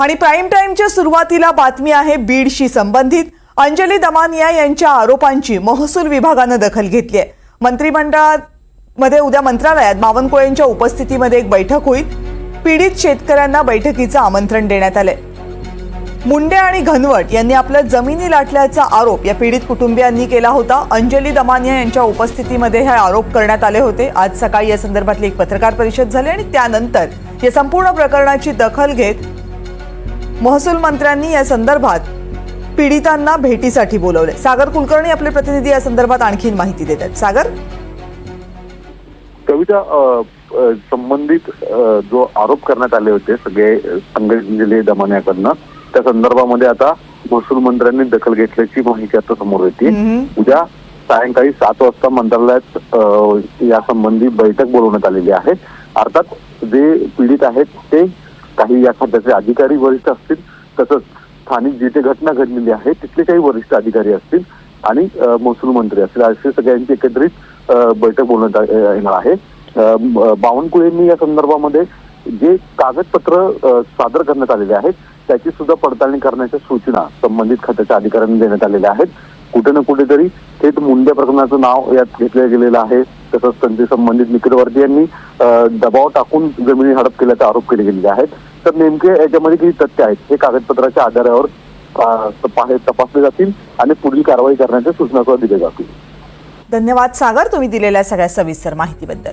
आणि प्राईम टाईमच्या सुरुवातीला बातमी आहे बीडशी संबंधित. अंजली दमानिया यांच्या आरोपांची महसूल विभागानं दखल घेतली आहे. मंत्रिमंडळामध्ये उद्या मंत्रालयात बावनकुळेंच्या उपस्थितीमध्ये एक बैठक होईल. पीडित शेतकऱ्यांना बैठकीचं आमंत्रण देण्यात आलंय. मुंडे आणि घनवट यांनी आपल्या जमिनी लाटल्याचा आरोप या पीडित कुटुंबियांनी केला होता. अंजली दमानिया यांच्या उपस्थितीमध्ये हे आरोप करण्यात आले होते. आज सकाळी या संदर्भातली एक पत्रकार परिषद झाली आणि त्यानंतर या संपूर्ण प्रकरणाची दखल घेत महसूल मंत्र्यांनी या संदर्भात पीडितांना भेटीसाठी बोलवले. सागर कुलकर्णी आपले प्रतिनिधी या संदर्भात आणखीन माहिती देत आहेत सागर? कविता संबंधित जो आरोप करण्यात आले होते सगळे संघटनेले दमान्याकडनं त्या संदर्भामध्ये आता महसूल मंत्र्यांनी दखल घेतल्याची माहिती आता समोर येते. उद्या सायंकाळी सात वाजता मंत्रालयात या संबंधी बैठक बोलवण्यात आलेली आहे. अर्थात जे पीडित आहेत ते काही या खात्याचे अधिकारी वरिष्ठ असतील तसंच स्थानिक जिथे घटना घडलेली आहे तिथले काही वरिष्ठ अधिकारी असतील आणि महसूल मंत्री असतील. असे सगळ्यांची एकत्रित बैठक बोलण्यात आ- येणार आहे. बावनकुळेंनी या संदर्भामध्ये जे कागदपत्र सादर करण्यात आलेले आहेत त्याची सुद्धा पडताळणी करण्याच्या सूचना संबंधित खात्याच्या अधिकाऱ्यांना देण्यात आलेल्या आहेत. कुठे ना कुठेतरी थेट मुंड्या प्रकरणाचं नाव यात घेतलं गेलेलं आहे. तसंच त्यांचे संबंधित निकटवर्तीयांनी दबाव टाकून जमिनी हडप केल्याचा आरोप केले गेलेले आहेत. तर नेमके याच्यामध्ये किती तथ्य आहेत? हे कागदपत्राच्या आधारावर तपासले जातील आणि पुढील कारवाई करण्याच्या सूचना सुद्धा दिल्या जातील. धन्यवाद सागर. तुम्ही दिलेल्या सगळ्या सविस्तर माहितीबद्दल.